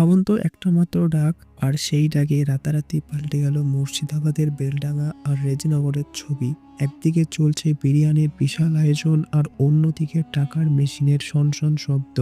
ভাবুন তো একটা মাত্র ডাক, আর সেই ডাকে রাতারাতি পাল্টে গেল মুর্শিদাবাদের বেলডাঙ্গা আর রেজনগরের ছবি। একদিকে চলছে বিরিয়ানির বিশাল আয়োজন আর অন্যদিকে টাকার মেশিনের সনসন শব্দ।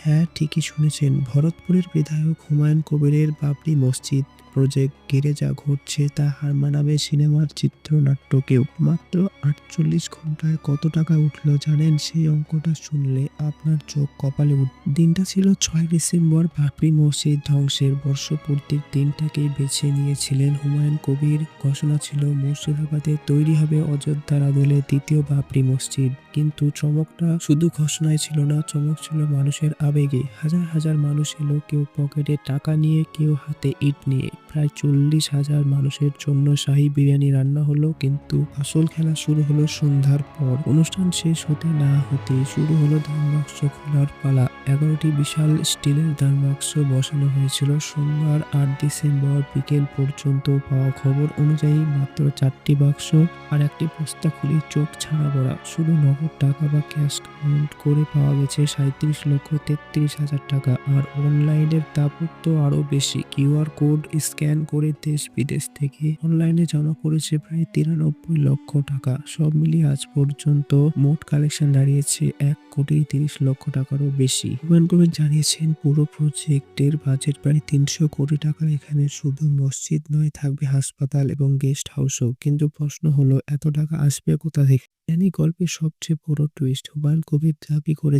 হ্যাঁ ঠিকই শুনেছেন। ভরতপুরের বিধায়ক হুমায়ুন কবিরের বাবরি মসজিদ প্রজেক্ট ঘিরে যা ঘটছে তা হার মানাবে সিনেমার চিত্রনাট্যকেও। মাত্র আটচল্লিশ ঘন্টায় কত টাকা উঠল জানেন? সেই অঙ্কটা শুনলে আপনার চোখ কপালে উঠ দিনটা ছিল ছয় ডিসেম্বর, বাবরি মসজিদ ধ্বংসের বর্ষপূর্তির দিনটাকেই বেছে নিয়েছিলেন হুমায়ুন কবির। ঘোষণা ছিল, মুর্শিদাবাদে তৈরি হবে অযোধ্যার আদলে দ্বিতীয় বাবরি মসজিদ। কিন্তু চমকটা শুধু ঘোষণায় ছিল না, চমক ছিল মানুষের আবেগে হাজার হাজার মানুষ এলো, কেউ পকেটে টাকা নিয়ে, কেউ হাতে ইট নিয়ে। প্রায় চল্লিশ হাজার মানুষের জন্য শাহী বিরিয়ানি রান্না হলো, কিন্তু আসল খেলা শুরু হলো সন্ধ্যার পর। অনুষ্ঠান শেষ হতে না হতে শুরু হলো দান বাক্স খোলার পালা। এগারোটি বিশাল স্টিলের দান বাক্স বসানো হয়েছিল। সোমবার আট ডিসেম্বর বিকেল পর্যন্ত পাওয়া খবর অনুযায়ী মাত্র চারটি বাক্স আর একটি বস্তা খুলে চোখ ছাড়া পড়া। শুধু নগদ টাকা বা ক্যাশ কাউন্ট করে পাওয়া গেছে সাঁত্রিশ লক্ষ তেত্রিশ হাজার টাকা। আর অনলাইনের দাপট তো আরও বেশি কিউআর কোড স্ক্যান করে দেশ বিদেশ থেকে অনলাইনে জমা করেছে প্রায় তিরানব্বই লক্ষ টাকা। সব মিলিয়ে আজ পর্যন্ত মোট কালেকশন দাঁড়িয়েছে এক কোটি তিরিশ লক্ষ টাকারও বেশি। হুমায়ুন কবির জানিয়েছেন, পুরো প্রজেক্টের বাজেট প্রায় তিনশো কোটি টাকা। এখানে শুধু মসজিদ নয়, থাকবে হাসপাতাল এবং গেস্ট হাউসও। কিন্তু প্রশ্ন হলো, এত টাকা আসবে কোথা থেকে? জানি গল্পের সবচেয়ে বড় টুইস্ট হুমায়ুন কবির দাবি করে